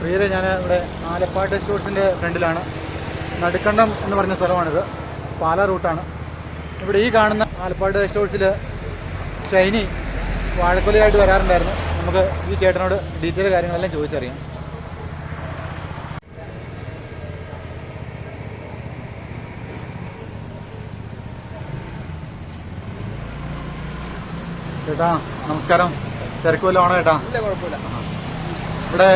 പ്രിയരെ ഞാൻ ഇവിടെ ആലപ്പാട് സ്റ്റോഴ്സിന്റെ ഫ്രണ്ടിലാണ്. നടുക്കണ്ടം എന്ന് പറഞ്ഞ സ്ഥലമാണിത്. പാല റൂട്ടാണ്. ഇവിടെ ഈ കാണുന്ന ആലപ്പാട് സ്റ്റോഴ്സിൽ ഷൈനി വാഴക്കൊലയായിട്ട് വരാറുണ്ടായിരുന്നു. നമുക്ക് ഈ ചേട്ടനോട് ഡീറ്റെയിൽ കാര്യങ്ങളെല്ലാം ചോദിച്ചറിയാം. ചേട്ടാ നമസ്കാരം. തിരക്കുമല്ലോ ആണോ ചേട്ടാ? ഇവിടെ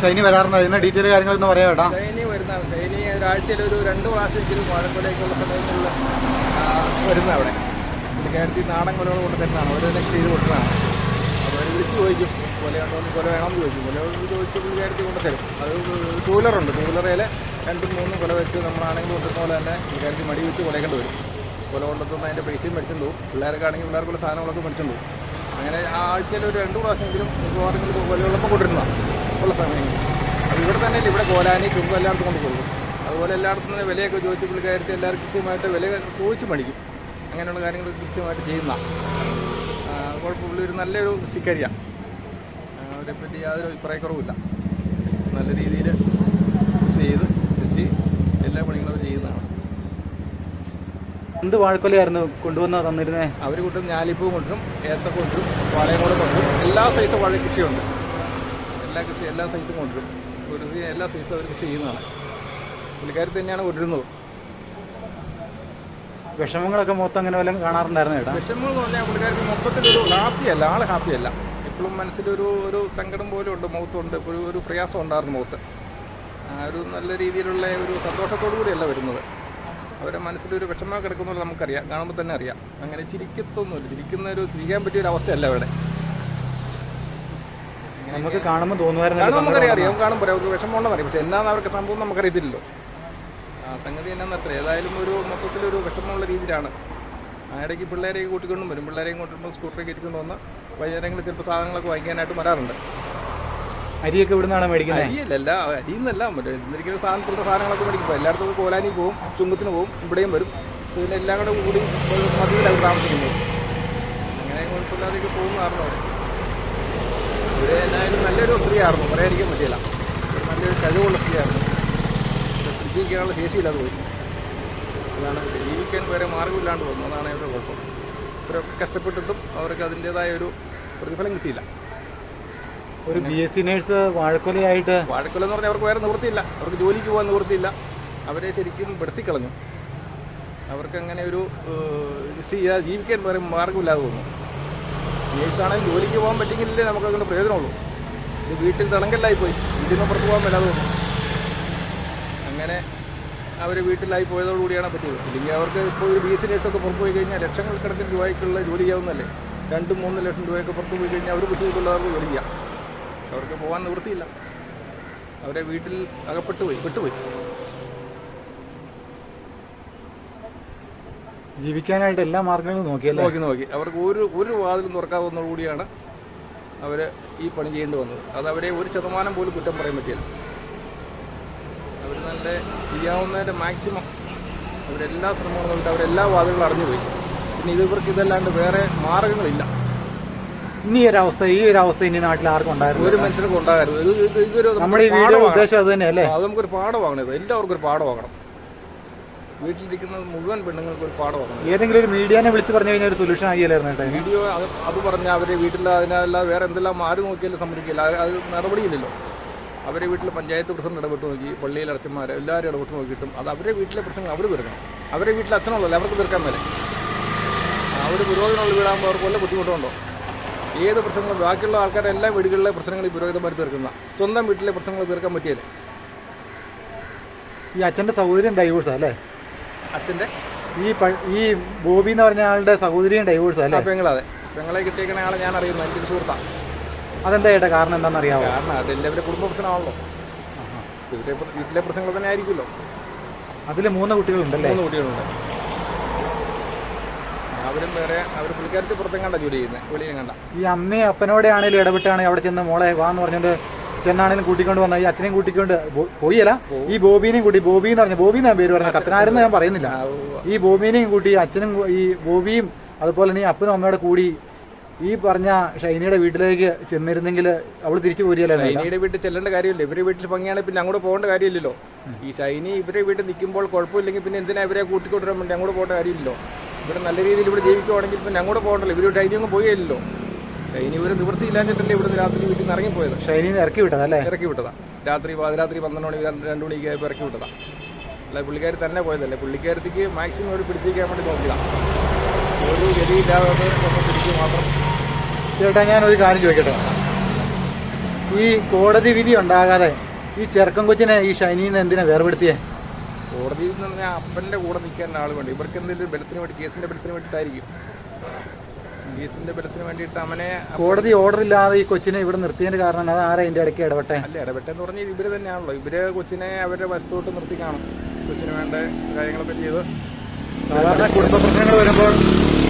ഷൈനി വരാറുണ്ട്. അതിന്റെ ഡീറ്റെയിൽ കാര്യങ്ങളൊന്നും പറയാം കേട്ടോ. ഷൈനി വരുന്നതാണ്. ഷൈനി ഒരാഴ്ചയിൽ ഒരു രണ്ട് പ്രാവശ്യമെങ്കിലും വാഴക്കൊലയ്ക്കുള്ള സമയങ്ങളിൽ വരുന്ന അവിടെ പുള്ളിക്കാരത്തി നാടൻ കൊലകൾ കൊണ്ട് തരുന്നതാണ് അവർ തന്നെ ചെയ്ത് കൊടുക്കുന്നതാണ് അപ്പോൾ അവർ വിളിച്ച് ചോദിക്കും കൊല ഉണ്ടോ കൊല വേണമെന്ന് ചോദിക്കും. കൊല ചോദിച്ച് പുള്ളിക്കാരത്തി കൊണ്ടുതരും അത് ടൂലറുണ്ട് ടൂലറയിൽ രണ്ടും മൂന്നും കൊല വെച്ച് നമ്മളാണെങ്കിൽ കൊണ്ടുവന്ന പോലെ തന്നെ പുള്ളിക്കാരത്തി മടി വെച്ച് കൊലയേണ്ടി വരും കൊല കൊണ്ടുവന്ന് അതിന്റെ പൈസയും മേടിച്ചുകൊണ്ട് പോകും പിള്ളേർക്കാണെങ്കിൽ പിള്ളേർക്കുള്ള സാധനങ്ങളൊക്കെ മേടിച്ചുകൊണ്ട് അങ്ങനെ ആ ആഴ്ചയിൽ ഒരു രണ്ട് പ്രാവശ്യമെങ്കിലും മിക്കവാറെങ്കിലും കൊലയുള്ളപ്പോൾ കൊണ്ടിരുന്നതാണ് ഉള്ള സമയങ്ങൾ. അപ്പോൾ ഇവിടെ തന്നെ ഇവിടെ കോലാനി ചുമ്പ് എല്ലായിടത്തും കൊണ്ട് കൊടുക്കും അതുപോലെ എല്ലായിടത്തും തന്നെ വിലയൊക്കെ ചോദിച്ച് പുള്ളിക്കാരത്തി എല്ലാവർക്കും കൃത്യമായിട്ട് വില ചോദിച്ച് മേടിക്കും. അങ്ങനെയുള്ള കാര്യങ്ങൾ കൃത്യമായിട്ട് ചെയ്യുന്ന. കുഴപ്പമുള്ള ഒരു നല്ലൊരു ശിക്കരിയാണ് അവരെ പറ്റി യാതൊരു അഭിപ്രായക്കുറവില്ല നല്ല രീതിയിൽ കൃഷി ചെയ്ത് കൃഷി എല്ലാ പണികളും ചെയ്യുന്നതാണ്. എന്ത് വാഴക്കൊലയായിരുന്നു കൊണ്ടുവന്ന് തന്നിരുന്നേ? അവർ കൊണ്ടും ഞാലിപ്പൂ കൊണ്ടും ഏത്തക്കൊണ്ടും വാഴയും കൊണ്ടും എല്ലാ സൈസ് വാഴ കൃഷിയുണ്ട്. എല്ലാ കൃഷി എല്ലാ സൈസും കൊണ്ടുവരും. സൈ- എല്ലാ സൈസും അവർ കൃഷി ചെയ്യുന്നതാണ്. പുള്ളിക്കാരി തന്നെയാണ് കൊണ്ടുവരുന്നത്. വിഷമങ്ങളൊക്കെ മൊത്തം അങ്ങനെ വല്ലതും കാണാറുണ്ടായിരുന്നു ചേട്ടാ വിഷമം എന്ന് പറഞ്ഞാൽ പുള്ളിക്കാർക്ക് മൊത്തത്തിലൊരു ഹാപ്പിയല്ല ആൾ ഹാപ്പിയല്ല ഇപ്പോഴും മനസ്സിലൊരു ഒരു സങ്കടം പോലും ഉണ്ട് മുഖത്തുണ്ട്. ഒരു ഒരു പ്രയാസം ഉണ്ടായിരുന്നു മുഖത്ത്. ആ ഒരു നല്ല രീതിയിലുള്ള ഒരു സന്തോഷത്തോടു കൂടിയല്ല വരുന്നത്. അവരുടെ മനസ്സിലൊരു വിഷമം കിടക്കുന്നുള്ളത് നമുക്കറിയാം കാണുമ്പോൾ തന്നെ അറിയാം. അങ്ങനെ ചിരിക്കത്തൊന്നുമില്ല. ചിരിക്കുന്ന ഒരു ചിരിക്കാൻ പറ്റിയ ഒരു അവസ്ഥയല്ല അവിടെ നമുക്ക് കാണുമ്പോൾ തോന്നുമായിരുന്നു നമുക്കറിയാം അറിയാം കാണുമ്പോൾ അവർക്ക് വിഷമമുണ്ടെന്ന് അറിയാം. പക്ഷെ എന്നാന്ന് അവർക്ക് സംഭവം നമുക്കറിയത്തില്ലല്ലോ. സംഗതി എന്നാന്ന് അത്ര ഏതായാലും ഒരു മൊത്തത്തിലൊരു വിഷമമുള്ള രീതിയിലാണ്. ഇടയ്ക്ക് പിള്ളേരെയൊക്കെ കൂട്ടിക്കൊണ്ടും വരും. പിള്ളേരെയും കൊണ്ടുവരുമ്പോൾ സ്കൂട്ടറിൽ കയറ്റിക്കൊണ്ട് വന്ന് വൈകുന്നേരങ്ങളിൽ ചിലപ്പോൾ സാധനങ്ങളൊക്കെ വാങ്ങിക്കാനായിട്ട് വരാറുണ്ട്. അരിയൊക്കെ ഇവിടെ നിന്നാണ് മേടിക്കുന്നത് അരിയല്ല അരിയെന്നല്ല എന്തെങ്കിലും സാധനത്തിലുള്ള സാധനങ്ങളൊക്കെ മേടിക്കും. എല്ലായിടത്തും കോലാനി പോകും ചുങ്കത്തിന് പോകും ഇവിടെയും വരും. പിന്നെ എല്ലാം കൂടെ കൂടി മതിയിലാണ് താമസിക്കുന്നത്. അങ്ങനെ കുഴപ്പമില്ലാതെയൊക്കെ പോകുന്നതായിരുന്നു അവർ ഇവിടെ എന്തായാലും നല്ലൊരു സ്ത്രീയായിരുന്നു പറയാതിരിക്കാൻ പറ്റില്ല നല്ലൊരു കഴിവുള്ള സ്ത്രീയായിരുന്നു ജീവിക്കാനുള്ള ശേഷിയില്ലാതെ പോയി. അതാണ് ജീവിക്കാൻ വരെ മാർഗമില്ലാണ്ട് വന്നു അതാണ് അവരുടെ കുഴപ്പം. ഇവരൊക്കെ കഷ്ടപ്പെട്ടിട്ടും അവർക്ക് അതിന്റെതായ ഒരു പ്രതിഫലം കിട്ടിയില്ല. ഒരു ബി എസ് സി നേഴ്സ് വാഴക്കൊലയായിട്ട് വാഴക്കൊല എന്ന് പറഞ്ഞാൽ അവർക്ക് വേറെ നിവൃത്തിയില്ല. അവർക്ക് ജോലിക്ക് പോകാൻ നിവൃത്തിയില്ല. അവരെ ശരിക്കും പെടുത്തിക്കളഞ്ഞു. അവർക്ക് അങ്ങനെ ഒരു ജീവിക്കാൻ വേറെ മാർഗമില്ലാതെ തോന്നുന്നു നേഴ്സാണെങ്കിൽ ജോലിക്ക് പോകാൻ പറ്റിയെങ്കിലേ നമുക്ക് അതുകൊണ്ട് പ്രയോജനമുള്ളൂ. ഇത് വീട്ടിൽ തിളങ്കല്ലായി പോയി വീട്ടിൽ നിന്ന് പുറത്ത് പോകാൻ മേലാതെ അങ്ങനെ അവർ വീട്ടിലായി പോയതോടുകൂടിയാണ് പറ്റിയത്. ഇല്ലെങ്കിൽ അവർക്ക് ഇപ്പോൾ ഒരു ബി സി നേഴ്സൊക്കെ പുറത്ത് പോയി കഴിഞ്ഞാൽ ലക്ഷങ്ങൾ കണക്കിന് രൂപയ്ക്കുള്ള ജോലി ചെയ്യാവുന്നതല്ലേ? രണ്ടും മൂന്ന് ലക്ഷം രൂപയൊക്കെ പുറത്ത് പോയി കഴിഞ്ഞാൽ അവർ ബുദ്ധിമുട്ടുള്ളവർക്ക് ജോലി ചെയ്യാം. അവർക്ക് പോകാൻ നിവൃത്തിയില്ല. അവരെ വീട്ടിൽ അകപ്പെട്ടു പോയി വിട്ടുപോയി ജീവിക്കാനായിട്ട് എല്ലാ മാർഗങ്ങളും നോക്കി നോക്കി നോക്കി. അവർക്ക് ഒരു ഒരു വാതിലും തുറക്കാവുന്നതോടുകൂടിയാണ് അവർ ഈ പണി ചെയ്യേണ്ടി വന്നത്. അത് അവരെ ഒരു ശതമാനം പോലും കുറ്റം പറയാൻ പറ്റില്ല. അവർ നല്ല ചെയ്യാവുന്നതിന്റെ മാക്സിമം അവരെല്ലാ ശ്രമങ്ങളും കൊണ്ട് അവരെല്ലാ വാതിലുകളും അറിഞ്ഞുപോയി പിന്നെ ഇത് ഇവർക്ക് ഇതല്ലാണ്ട് വേറെ മാർഗങ്ങളില്ല. ഇനി ഒരവസ്ഥ ഈ ഒരു അവസ്ഥ ഇനി നാട്ടിൽ ആർക്കും ഉണ്ടായിരുന്നു ഒരു മനുഷ്യർക്ക് ഇത് ഇതൊരു നമ്മുടെ ഈ വീഡിയോ ഉദ്ദേശം അത് തന്നെയല്ലേ? അത് നമുക്കൊരു പാഠമാകണം ഇത്. എല്ലാവർക്കും ഒരു പാഠമാകണം. വീട്ടിലിരിക്കുന്ന മുഴുവൻ പെണ്ണുങ്ങൾക്ക് ഒരു പാഠമാണ്. ഏതെങ്കിലും ഒരു മീഡിയനെ വിളിച്ച് പറഞ്ഞു കഴിഞ്ഞാൽ ഒരു സൊല്യൂഷൻ ആയില്ലായിരുന്നു. വീഡിയോ അത് അത് പറഞ്ഞാൽ അവരെ വീട്ടിൽ അതിനല്ലാതെ വേറെ എന്തെല്ലാം ആര് നോക്കിയാലും സമ്മതിക്കില്ല. അത് നടപടിയില്ലല്ലോ. അവരെ വീട്ടിൽ പഞ്ചായത്ത് പ്രസിഡന്റ് ഇടപെട്ട് നോക്കി പള്ളിയിലെ അച്ഛന്മാർ എല്ലാവരും ഇടപെട്ട് നോക്കിയിട്ടും അത് അവരെ വീട്ടിലെ പ്രശ്നങ്ങൾ അവർ തീർക്കണം. അവരെ വീട്ടിൽ അച്ഛനുള്ളല്ലോ അവർക്ക് തീർക്കാൻ മേലെ. അവർ പുരോഗതിനുള്ള വീടാകുമ്പോൾ അവർക്ക് വല്ല ബുദ്ധിമുട്ടുണ്ടോ? ഏത് പ്രശ്നങ്ങളും ബാക്കിയുള്ള ആൾക്കാരെ എല്ലാ വീടുകളിലെ പ്രശ്നങ്ങൾ ഈ പുരോഗതിമാർ തീർക്കുന്ന. സ്വന്തം വീട്ടിലെ പ്രശ്നങ്ങൾ തീർക്കാൻ പറ്റിയല്ലേ? ഈ അച്ഛന്റെ സൗകര്യം ഡൈവേഴ്സാണ് അല്ലേ? അച്ഛന്റെ? ഈ ഈ ബോബി എന്ന് പറഞ്ഞ ആളുടെ സഹോദരിയും ഡൈവോഴ്സ് അല്ലേ? പെങ്ങളതെ പെങ്ങളെ കിട്ടിയേക്കണ ആളെ ഞാൻ അറിയുന്നു എനിക്ക് സുഹൃത്താണ് അതെന്താ ഏട്ടാ കാരണം എന്താണെന്ന് അറിയാമോ കാരണം അതെല്ലാം ഇവരെ കുടുംബ പ്രശ്നമാണല്ലോ. ഇവരുടെ പ്ര- വീട്ടിലെ പ്രശ്നങ്ങൾ തന്നെ ആയിരിക്കുമല്ലോ. അതിൽ മൂന്ന് കുട്ടികളുണ്ടല്ലേ? മൂന്ന് കുട്ടികളുണ്ട്. അവരും വേറെ അവർ പുള്ളിക്കാരത്തിൽ പുറത്തെങ്ങാണ്ട ജോലി ചെയ്യുന്നത് വെളിയിൽ കണ്ട ഈ അമ്മയും അപ്പനോടെ ആണെങ്കിലും ഇടപെട്ടാണ് അവിടെ ചെന്ന് മോളെ വാന്ന് പറഞ്ഞുകൊണ്ട് ചെന്നാണെങ്കിലും കൂട്ടിക്കൊണ്ട് വന്ന ഈ അച്ഛനെയും കൂട്ടിക്കൊണ്ട് പോയില്ല ഈ ബോബിനെയും കൂട്ടി ബോബി എന്ന് പറഞ്ഞ ബോബി എന്നാണ് പേര് പറഞ്ഞത്? കത്തനാരെന്ന് ഞാൻ പറയുന്നില്ല. ഈ ബോബിനെയും കൂട്ടി അച്ഛനും ഈ ബോബിയും അതുപോലെ തന്നെ ഈ അപ്പനും അമ്മയോടെ കൂടി ഈ പറഞ്ഞ ഷൈനിയുടെ വീട്ടിലേക്ക് ചെന്നിരുന്നെങ്കിൽ അവൾ തിരിച്ചു പോരിയല്ലോ ഷൈനിയുടെ വീട്ടിൽ ചെല്ലേണ്ട കാര്യമില്ല. ഇവരുടെ വീട്ടിൽ ഭംഗിയാണെങ്കിൽ പിന്നെ അങ്ങോട്ട് പോകേണ്ട കാര്യമില്ലല്ലോ. ഈ ഷൈനി ഇവരുടെ വീട്ടിൽ നിൽക്കുമ്പോൾ കുഴപ്പമില്ലെങ്കിൽ പിന്നെ എന്തിനാ ഇവരെ കൂട്ടിക്കൊണ്ടുവരാൻ വേണ്ടി അങ്ങോട്ട് പോകേണ്ട കാര്യമില്ലല്ലോ? ഇവിടെ നല്ല രീതിയിൽ ഇവിടെ ജീവിക്കുവാണെങ്കിൽ പിന്നെ അങ്ങോട്ട് പോകണ്ടല്ലോ. ഇവർ ഷൈനി ഒന്നും പോയില്ലല്ലോ. ഷൈനി ഒരു നിവൃത്തി ഇല്ലാഞ്ഞിട്ടല്ലേ ഇവിടുന്ന് രാത്രി വീട്ടിൽ നിന്ന് ഇറങ്ങിപ്പോയത്? ഷൈനിനെ ഇറക്കി വിട്ടതല്ലേ ഇറക്കി വിട്ടതാ. രാത്രി പാതിരാത്രി പന്ത്രണ്ട് മണി രണ്ട് മണിക്ക് ആയപ്പോൾ ഇറക്കി വിട്ടതാ. അല്ല പുള്ളിക്കാരി തന്നെ പോയതല്ലേ? പുള്ളിക്കാരത്തേക്ക് മാക്സിമം ഒരു പിടിച്ചിരിക്കാൻ വേണ്ടി നോക്കിയതാണ് ഒരു ഗതിയില്ലാതെ ഇല്ലാതെ പിടിക്കുക മാത്രം. ചേട്ടാ ഞാനൊരു കാര്യം ചോദിക്കട്ടെ? ഈ കോടതി വിധി ഉണ്ടാകാതെ ഈ ചെറുക്കൻ കൊച്ചിനെ ഈ ഷൈനിന്ന് എന്തിനാ വേർപെടുത്തിയേ? കോടതിയിൽ നിന്ന് പറഞ്ഞാൽ അപ്പന്റെ കൂടെ നിൽക്കാൻ ആൾ വേണ്ടി. ഇവർക്ക് എന്തെങ്കിലും ബലത്തിന് വേണ്ടി കേസിന്റെ ബലത്തിന് വേണ്ടിയിട്ടായിരിക്കും. കേസിന്റെ ബലത്തിന് വേണ്ടിയിട്ട് അവനെ കോടതി ഓർഡർ ഇല്ലാതെ ഈ കൊച്ചിനെ ഇവിടെ നിർത്തിയതിന്റെ കാരണം അത് ആരാ ഇതിന്റെ ഇടയ്ക്ക് ഇടപെട്ടെ? അല്ല ഇടപെട്ടെന്ന് പറഞ്ഞാൽ ഇവർ തന്നെയാണല്ലോ. ഇവർ കൊച്ചിനെ അവരുടെ വശത്തോട്ട് നിർത്തി കാണും. കൊച്ചിന് വേണ്ട കാര്യങ്ങളൊക്കെ ചെയ്ത്. സാധാരണ കുടുംബ പ്രശ്നങ്ങൾ വരുമ്പോൾ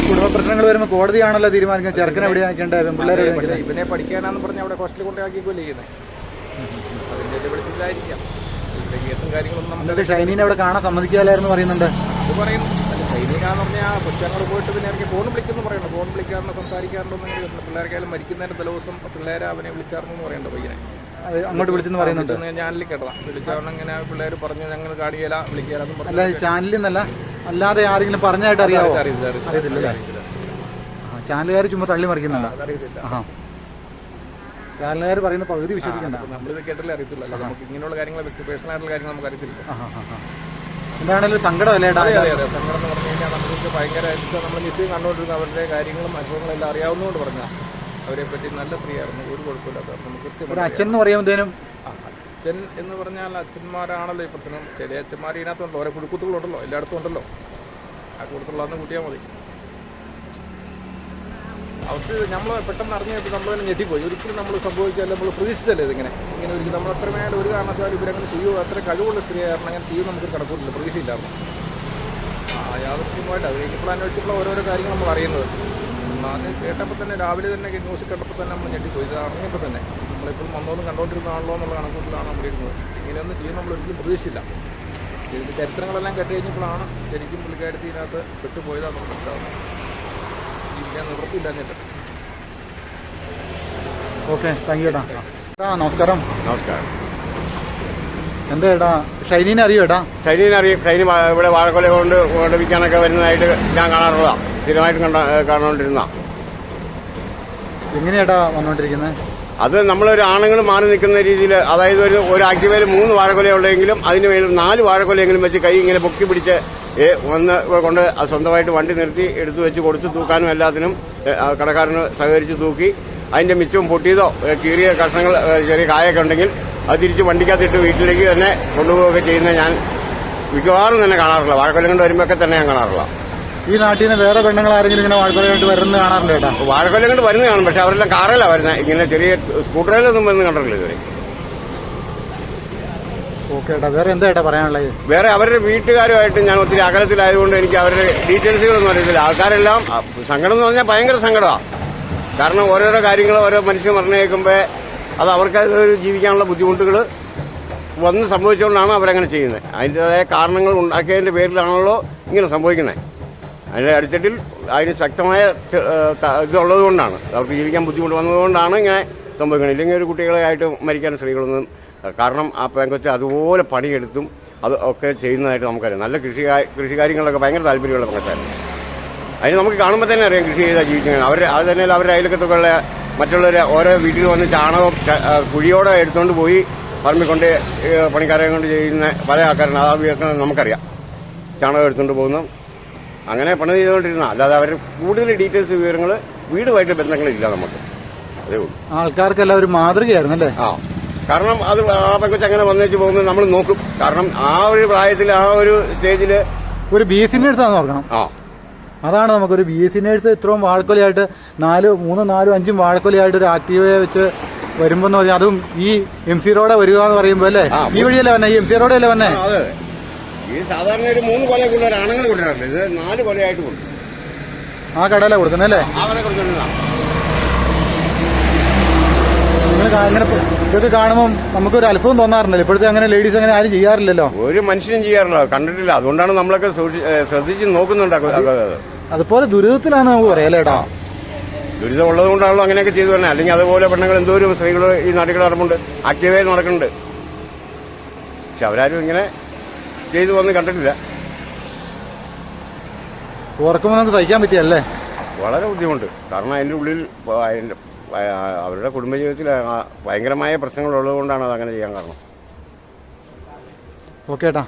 കുടുംബ പ്രശ്നങ്ങൾ വരുമ്പോൾ കോടതിയാണല്ലോ തീരുമാനിക്കുന്നത്. ചെറുക്കൻ എവിടെ ആക്കേണ്ടത് പക്ഷേ ഇവനെ പഠിക്കാനാന്ന് പറഞ്ഞാൽ അവിടെ ഹോസ്റ്റലിൽ കൊണ്ട് ആക്കിക്കല്ലേ ചെയ്യുന്നത് അതിന്റെ വിളിച്ചിട്ടായിരിക്കാം ഷൈനീനെ അവിടെ കാണാൻ സമ്മതിക്കാലായിരുന്നു പറയുന്നുണ്ട്. അത് പറയുന്നു. അല്ല സൈനികാന്ന് പറഞ്ഞാൽ കൊച്ചങ്ങൾ പോയിട്ട് പിന്നെ ഇറങ്ങി ഫോൺ വിളിക്കുന്നു പറയുന്നത് ഫോൺ വിളിക്കാറുണ്ട് സംസാരിക്കാറുണ്ടോ എന്ന് പിള്ളേർക്കായാലും മരിക്കുന്നതിന്റെ ദിവസം പിള്ളേരെ അവനെ വിളിച്ചായിരുന്നു എന്ന് പറയണ്ട പയ്യനെ. അങ്ങോട്ട് വിളിച്ചെന്ന് പറയുന്നുണ്ട്. ചാനലിൽ കേട്ടതാണ് വിളിച്ചാൽ ഇങ്ങനെ പിള്ളേർ പറഞ്ഞു ഞങ്ങൾ കാണിയല വിളിക്കാലെന്നും അല്ല പറഞ്ഞു ചാനലിൽ നിന്നല്ല അല്ലാതെ ആരെങ്കിലും പറഞ്ഞായിട്ട് അറിയാം അറിയില്ല അറിയത്തില്ലല്ലേ ചാനലുകാർ ചുമ്മാ തള്ളി മറിക്കുന്നുണ്ട്. ആ ചാനലുകാർ പറയുന്ന പകുതി വിശ്വസിക്കണ്ട. നമ്മളിത് കേട്ടില്ല അറിയത്തില്ല നമുക്ക് ഇങ്ങനെയുള്ള കാര്യങ്ങൾ വ്യക്തി പേഴ്സണൽ ആയിട്ടുള്ള കാര്യങ്ങൾ നമുക്ക് അറിയത്തില്ല. ആ. സങ്കടമല്ലേ അതെ അതെ അതെ. സങ്കടം എന്ന് പറഞ്ഞു കഴിഞ്ഞാൽ നമുക്ക് ഭയങ്കര നമ്മൾ നിത്യം കണ്ടുകൊണ്ടിരുന്ന അവരുടെ കാര്യങ്ങളും അനുഭവങ്ങളും എല്ലാം അറിയാവുന്നതുകൊണ്ട് പറഞ്ഞാൽ അവരെ പറ്റി നല്ല പ്രിയായിരുന്നു ഒരു കുഴപ്പമില്ലാത്ത നമുക്ക് ഒരു അച്ഛൻ എന്ന് പറയുമ്പോഴത്തേനും അച്ഛൻ എന്ന് പറഞ്ഞാൽ അച്ഛന്മാരാണല്ലോ ഈ പ്രശ്നം. ചില അച്ഛന്മാർ ഇതിനകത്തുണ്ടല്ലോ. ഓരോ കുടുക്കുത്തുകളുണ്ടല്ലോ. എല്ലായിടത്തും ഉണ്ടല്ലോ. ആ കൂട്ടത്തിലുള്ളതെന്ന് കൂട്ടിയാൽ മതി. അവർക്ക് നമ്മൾ പെട്ടെന്ന് അറിഞ്ഞപ്പോൾ നമ്മൾ തന്നെ ഞെട്ടിപ്പോയി. ഒരിക്കലും നമ്മൾ സംഭവിച്ചാലും നമ്മൾ പ്രതീക്ഷിച്ചല്ലേ ഇതിങ്ങനെ ഇങ്ങനെ? ഒരു നമ്മൾ അത്രമേൽ ഒരു കാരണത്താലും ഇവരങ്ങനെ ചെയ്യുമോ അത്ര കഴിവുള്ള സ്ത്രീ കാരണം അങ്ങനെ ചെയ്യുമോ നമുക്ക് കണക്കൂട്ടില്ല പ്രതീക്ഷയില്ലായിരുന്നു. യാദൃശ്യമായിട്ട് അത് കഴിഞ്ഞപ്പോൾ അന്വേഷിച്ചപ്പോൾ ഓരോരോ കാര്യങ്ങൾ നമ്മൾ അറിയുന്നത്. ആദ്യം കേട്ടപ്പോൾ തന്നെ രാവിലെ തന്നെ ന്യൂസ് കേട്ടപ്പോൾ തന്നെ നമ്മൾ ഞെട്ടിപ്പോയി. ഇത് അറിഞ്ഞപ്പോൾ തന്നെ നമ്മളിപ്പോൾ വന്നോന്ന് കണ്ടോണ്ടിരുന്നാണല്ലോ എന്നുള്ള കണക്കൂട്ടിലാണ് നമ്മൾ ഇരുന്നത്. ഇങ്ങനെയൊന്നും ചെയ്യും നമ്മൾ ഒരിക്കലും പ്രതീക്ഷിച്ചില്ല. ഇതിന്റെ ചരിത്രങ്ങളെല്ലാം കേട്ട് കഴിഞ്ഞപ്പോഴാണ് ശരിക്കും പുള്ളിക്കാരത്തിനകത്ത് പെട്ടുപോയതാണ് നമുക്ക് മനസ്സിലാവുന്നത് നിവൃത്തിയില്ലാഞ്ഞിട്ട് ഓക്കെ താങ്ക് യു ഏട്ടാ ആ നമസ്കാരം. നമസ്കാരം. എന്താ ഏട്ടാ? ഷൈനീനെ അറിയോ ഏട്ടാ? ഷൈനീനെ അറിയും. ഷൈനി ഇവിടെ വാഴക്കൊല കൊണ്ട് കൊണ്ട് വിൽക്കാനൊക്കെ വരുന്നതായിട്ട് ഞാൻ കാണാറുള്ളതാണ് സ്ഥിരമായിട്ട് കണ്ട കാണുകൊണ്ടിരുന്ന എങ്ങനെയാട്ടാ വന്നോണ്ടിരിക്കുന്നത് അത് നമ്മളൊരു ആണുങ്ങൾ മാറി നിൽക്കുന്ന രീതിയിൽ അതായത് ഒരു ഒരു ആക്ടിവയിൽ മൂന്ന് വാഴക്കൊലയുള്ളെങ്കിലും അതിന് മേലും നാല് വാഴക്കൊലയെങ്കിലും വെച്ച് കൈ ഇങ്ങനെ പൊക്കി പിടിച്ച് ഒന്ന് കൊണ്ട് സ്വന്തമായിട്ട് വണ്ടി നിർത്തി എടുത്തു വെച്ച് കൊടുത്ത് തൂക്കാനും എല്ലാത്തിനും കടക്കാരന് സഹകരിച്ച് തൂക്കി അതിന്റെ മിച്ചവും പൊട്ടിയതോ കീറിയ കഷ്ണങ്ങൾ ചെറിയ കായൊക്കെ ഉണ്ടെങ്കിൽ അത് തിരിച്ച് വണ്ടിക്കകത്തിട്ട് വീട്ടിലേക്ക് തന്നെ കൊണ്ടുപോവുകയൊക്കെ ചെയ്യുന്ന ഞാൻ മിക്കവാറും തന്നെ കാണാറില്ല വാഴക്കൊല്ലം കൊണ്ട് വരുമ്പോഴൊക്കെ തന്നെ ഞാൻ കാണാറില്ല ഈ നാട്ടിൽ നിന്ന് വേറെ പെണ്ണുങ്ങൾ ആരെങ്കിലും ഇങ്ങനെ വാഴക്കൊലയായിട്ട് വരുന്നത് കാണാറുണ്ട് കേട്ടോ. വാഴക്കൊല്ലം കൊണ്ട് വരുന്നത് കാണും. പക്ഷെ അവരെല്ലാം കാറിലാണ് വരുന്നത് ഇങ്ങനെ ചെറിയ സ്കൂട്ടറിലൊന്നും വന്ന് കണ്ടിട്ടില്ല ഇതുവരെ. ഓക്കെ ഏട്ടാ വേറെ എന്താ ഏട്ടാ പറയാനുള്ളത്? വേറെ അവരുടെ വീട്ടുകാരുമായിട്ട് ഞാൻ ഒത്തിരി അകലത്തിലായതുകൊണ്ട് എനിക്ക് അവരുടെ ഡീറ്റെയിൽസുകളൊന്നും അറിയത്തില്ല. ആൾക്കാരെല്ലാം സങ്കടം എന്ന് പറഞ്ഞാൽ ഭയങ്കര സങ്കടമാണ് കാരണം ഓരോരോ കാര്യങ്ങൾ ഓരോ മനുഷ്യൻ പറഞ്ഞു കേൾക്കുമ്പോൾ അത് അവർക്ക് ജീവിക്കാനുള്ള ബുദ്ധിമുട്ടുകൾ വന്ന് സംഭവിച്ചുകൊണ്ടാണ് അവരങ്ങനെ ചെയ്യുന്നത്. അതിന്റെതായ കാരണങ്ങൾ ഉണ്ടാക്കിയതിന്റെ പേരിലാണല്ലോ ഇങ്ങനെ സംഭവിക്കുന്നത്. അതിന്റെ അടിത്തട്ടിൽ അതിന് ശക്തമായ ഇതുള്ളത് കൊണ്ടാണ്. അവർക്ക് ജീവിക്കാൻ ബുദ്ധിമുട്ട് വന്നതുകൊണ്ടാണ് ഇങ്ങനെ സംഭവിക്കുന്നത്. ഇല്ലെങ്കിൽ ഒരു കുട്ടികളെ ആയിട്ട് മരിക്കാൻ സ്ത്രീകളൊന്നും കാരണം ആ പെങ്കൊച്ച് അതുപോലെ പണിയെടുത്തും അത് ഒക്കെ ചെയ്യുന്നതായിട്ട് നമുക്കറിയാം. നല്ല കൃഷി കൃഷി കാര്യങ്ങളിലൊക്കെ ഭയങ്കര താല്പര്യമുള്ള പെങ്കൊച്ചായിരുന്നു അതിന് നമുക്ക് കാണുമ്പോൾ തന്നെ അറിയാം കൃഷി ചെയ്താൽ ജീവിക്കുന്നത്. അവർ അത് തന്നെ അവരുടെ അയൽക്കത്തൊക്കെ ഉള്ള മറ്റുള്ളവർ ഓരോ വീട്ടിൽ വന്ന് ചാണകം കുഴിയോടെ എടുത്തുകൊണ്ട് പോയി പറമ്പിൽ കൊണ്ട് ഏ, പണിക്കാരെ കൊണ്ട് ചെയ്യുന്ന പല ആൾക്കാരുണ്ട്. വീട്ടിൽ നമുക്കറിയാം. ചാണകം എടുത്തുകൊണ്ട് പോകുന്നു അങ്ങനെ പണി ചെയ്തുകൊണ്ടിരുന്ന അല്ലാതെ അവർ കൂടുതൽ ഡീറ്റെയിൽസ് വിവരങ്ങൾ വീടുമായിട്ട് ബന്ധങ്ങളില്ല നമുക്ക്. അതേ ഉള്ളൂ. ആൾക്കാർക്കെല്ലാം ഒരു മാതൃകയായിരുന്നു അല്ലേ? ആ. കാരണം അത് ആ പെങ്കൊച്ച് അങ്ങനെ വന്നേച്ച് പോകുന്നത് നമ്മൾ നോക്കും. കാരണം ആ ഒരു പ്രായത്തിൽ ആ ഒരു സ്റ്റേജിൽ ഒരു ബി എസ് സി ആണെന്ന് ഓർക്കണം. ആ. അതാണ് നമുക്കൊരു ബി എസ് സി നേഴ്സ് ഇത്രയും വാഴക്കൊലയായിട്ട് നാല് മൂന്ന് നാലും അഞ്ചും വാഴക്കൊലയായിട്ട് ഒരു ആക്റ്റീവയെ വെച്ച് വരുമ്പോ എന്ന് അതും ഈ എം സി റോഡ് വരിക എന്ന് പറയുമ്പോ അല്ലേ? ഈ വഴിയല്ലേ വന്നേ? എം സി റോഡ് അല്ലേ വന്നെ? ഈ സാധാരണ ഒരു മൂന്ന് കൊല കൂടുതൽ ആണുങ്ങൾ കൊണ്ടുവരാറില്ല ഇത് നാല് കൊലയായിട്ട് കൊടുക്കും ആ കടല കൊടുക്കുന്നത് അല്ലേ? ആ കൊല കൊടുക്കുന്നതാണ് നിങ്ങൾ അങ്ങനെ ഇതൊക്കെ കാണുമ്പോൾ നമുക്കൊരു അത്ഭുതം തോന്നാറുണ്ടല്ലോ. ഇപ്പോഴത്തെ അങ്ങനെ ലേഡീസ് അങ്ങനെ ആരും ചെയ്യാറില്ലല്ലോ. ഒരു മനുഷ്യനും ചെയ്യാറില്ല. കണ്ടിട്ടില്ല. അതുകൊണ്ടാണ് നമ്മളൊക്കെ സൂക്ഷി- ഏ, ശ്രദ്ധിച്ച് നോക്കുന്നുണ്ട് അതുപോലെ ദുരിതത്തിലാണ് നമുക്ക് പറയാലേട്ടാ അല്ലേ ദുരിതം ഉള്ളത് കൊണ്ടാണല്ലോ അങ്ങനെയൊക്കെ ചെയ്തു തന്നെ അല്ലെങ്കിൽ അതുപോലെ പെണ്ണുങ്ങൾ എന്തോരം സ്ത്രീകൾ ഈ നാട്ടിൽ നടക്കുന്നുണ്ട് ആക്റ്റീവായി നടക്കുന്നുണ്ട്. പക്ഷെ അവരാരും ഇങ്ങനെ ചെയ്തു വന്ന് കണ്ടിട്ടില്ല. ഓർക്കുമ്പോൾ നമുക്ക് സഹിക്കാൻ പറ്റിയല്ലേ വളരെ ബുദ്ധിമുട്ട്. കാരണം അതിന്റെ ഉള്ളിൽ അതിന്റെ അവരുടെ കുടുംബജീവിതത്തിൽ ഭയങ്കരമായ പ്രശ്നങ്ങളുള്ളത് കൊണ്ടാണ് അത് അങ്ങനെ ചെയ്യാൻ കാരണം. ഓക്കെ ഏട്ടാ